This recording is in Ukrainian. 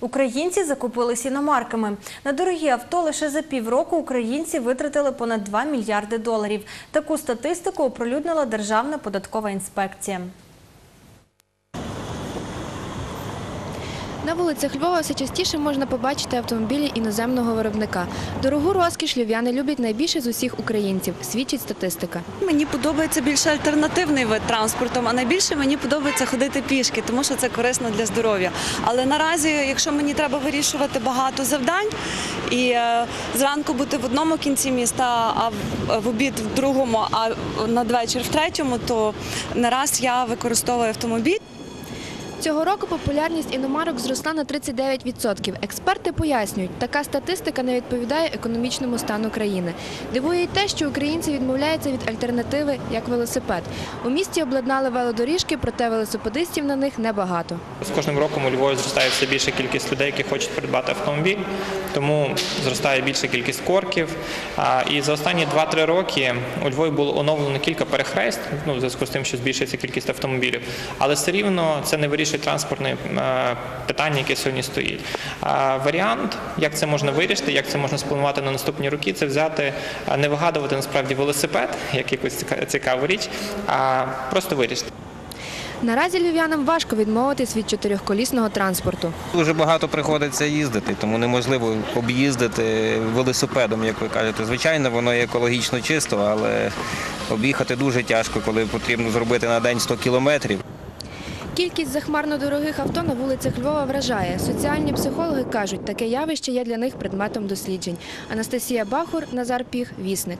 Українці закупились іномарками. На дорогі авто лише за півроку українці витратили понад 2 мільярди доларів. Таку статистику оприлюднила Державна податкова інспекція. На вулицях Львова все частіше можна побачити автомобілі іноземного виробника. Дорогу розкіш львів'яни люблять найбільше з усіх українців, свідчить статистика. Мені подобається більше альтернативний вид транспорту, а найбільше мені подобається ходити пішки, тому що це корисно для здоров'я. Але наразі, якщо мені треба вирішувати багато завдань і е, зранку бути в одному кінці міста, а в- обід в другому, а надвечір в третьому, то нараз я використовую автомобіль. Цього року популярність іномарок зросла на 39%. Експерти пояснюють, така статистика не відповідає економічному стану країни. Дивує й те, що українці відмовляються від альтернативи, як велосипед. У місті обладнали велодоріжки, проте велосипедистів на них небагато. З кожним роком у Львові зростає все більша кількість людей, які хочуть придбати автомобіль, тому зростає більша кількість корків. І за останні 2-3 роки у Львові було оновлено кілька перехрест, ну, в зв'язку з тим, що збільшується кількість автомобілів. Але все рівно це не вирішує транспортне е, питання, яке сьогодні стоїть. А Варіант, як це можна вирішити, як це можна спланувати на наступні роки, це взяти, не вигадувати насправді велосипед, як якусь цікаву річ, а просто вирішити. Наразі львів'янам важко відмовитись від чотирьохколісного транспорту. Дуже багато приходиться їздити, тому неможливо об'їздити велосипедом, як ви кажете. Звичайно, воно є екологічно чисто, але об'їхати дуже тяжко, коли потрібно зробити на день 100 кілометрів. Кількість захмарно дорогих авто на вулицях Львова вражає. Соціальні психологи кажуть, таке явище є для них предметом досліджень. Анастасія Бахур, Назар Піх, Вісник.